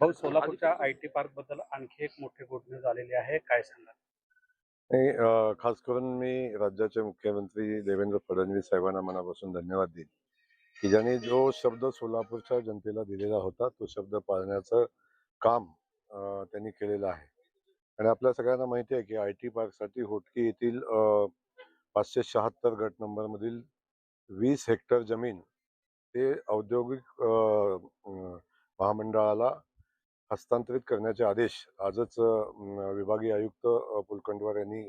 भाऊ सोलापूरच्या I T पार्कबद्दल आणखी एक मोठी गुड न्यूज आलेली आहे. काय सांगा नाही खास करून मी राज्याचे मुख्यमंत्री देवेंद्र फडणवीस साहेबांना मनापासून धन्यवाद देईन. की ज्यांनी जो शब्द सोलापूरच्या जनतेला दिलेला होता तो शब्द पाळण्याचं काम त्यांनी केलेलं आहे. आणि आपल्या सगळ्यांना माहिती आहे की आय टी पार्कसाठी होटकी येथील पाचशे शहात्तर गट नंबरमधील वीस हेक्टर जमीन ते औद्योगिक महामंडळाला हस्तांतरित करण्याचे आदेश आजच विभागीय आयुक्त अ, पुलकंडवार यांनी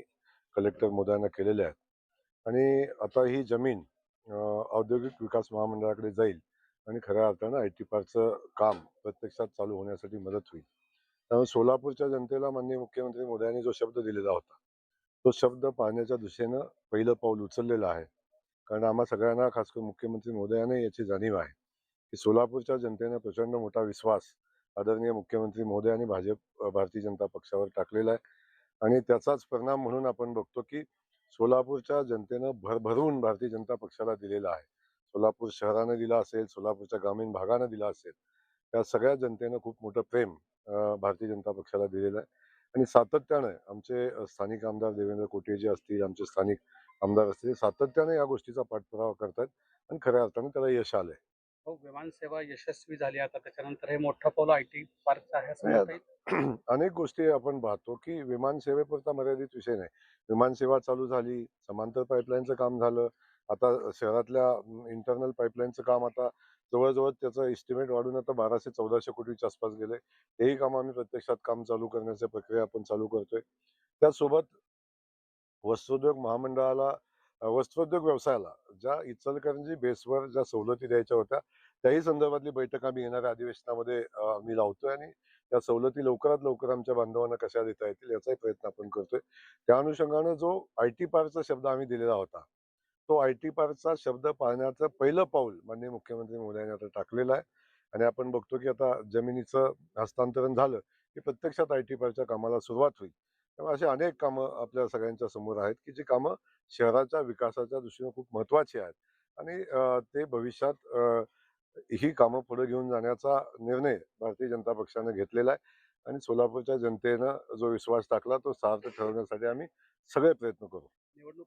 कलेक्टर मोदयांना केलेले आहेत. आणि आता ही जमीन औद्योगिक विकास महामंडळाकडे जाईल आणि खऱ्या अर्थानं आय टी पार्कचं काम प्रत्यक्षात चालू होण्यासाठी मदत होईल. त्यामुळे सोलापूरच्या जनतेला माननीय मुख्यमंत्री मोदयांनी जो शब्द दिलेला होता तो शब्द पाहण्याच्या दिशेनं पहिलं पाऊल उचललेलं आहे. कारण आम्हा सगळ्यांना खास करून मुख्यमंत्री मोदयांना याची जाणीव आहे की सोलापूरच्या जनतेनं प्रचंड मोठा विश्वास आदरणीय मुख्यमंत्री मोदी आणि भाजप भारतीय जनता पक्षावर टाकलेला आहे. आणि त्याचाच परिणाम म्हणून आपण बघतो की सोलापूरच्या जनतेनं भरभरून भारतीय जनता पक्षाला दिलेला आहे. सोलापूर शहरानं दिला असेल सोलापूरच्या ग्रामीण भागानं दिला असेल त्या सगळ्या जनतेनं खूप मोठं प्रेम भारतीय जनता पक्षाला दिलेलं आहे. आणि सातत्यानं आमचे स्थानिक आमदार देवेंद्र कोटेजे असतील आमचे स्थानिक आमदार असतील सातत्यानं या गोष्टीचा पाठपुरावा करतात आणि खऱ्या अर्थानं त्याला यश आलंय. भाऊ विमानसेवा यशस्वी झाली आता. त्याच्यानंतर हे मोठं पाऊल आय टी पार्कचं आहे असं नाही, म्हणता येईल. अनेक गोष्टी आपण पाहतो की विमानसेवेपुरता मर्यादित विषय नाही. विमानसेवा चालू झाली समांतर पाईपलाईनचं काम झालं. आता शहरातल्या इंटरनल पाईपलाईनचं काम आता जवळजवळ त्याचं एस्टिमेट वाढून आता बाराशे चौदाशे कोटीच्या आसपास गेले तेही काम आम्ही प्रत्यक्षात काम चालू करण्याची प्रक्रिया आपण चालू करतोय. त्यासोबत वस्त्रोद्योग महामंडळाला वस्त्रोद्योग व्यवसायाला ज्या इचलकरंजी बेसवर ज्या सवलती द्यायच्या होत्या त्याही संदर्भातली बैठक आम्ही येणाऱ्या अधिवेशनामध्ये आम्ही लावतोय आणि त्या सवलती लवकरात लवकर आमच्या बांधवांना कशा देता येतील याचाही प्रयत्न आपण करतोय. त्या अनुषंगानं जो आय टी पार्कचा शब्द आम्ही दिलेला होता तो आय टी पार्कचा शब्द पाळण्याचं पहिलं पाऊल माननीय मुख्यमंत्री मोदयांनी आता टाकलेलं आहे. आणि आपण बघतो की आता जमिनीचं हस्तांतरण झालं की प्रत्यक्षात आय टी पार्कच्या कामाला सुरुवात होईल. त्यामुळे अशी अनेक कामं आपल्या सगळ्यांच्या समोर आहेत की जी कामं शहराच्या विकासाच्या दृष्टीने खूप महत्वाची आहेत. आणि ते भविष्यात ही कामं पुढे घेऊन जाण्याचा निर्णय भारतीय जनता पक्षानं घेतलेला आहे. आणि सोलापूरच्या जनतेनं जो विश्वास टाकला तो सार्थ ठरवण्यासाठी आम्ही सगळे प्रयत्न करू. निवडणुकीत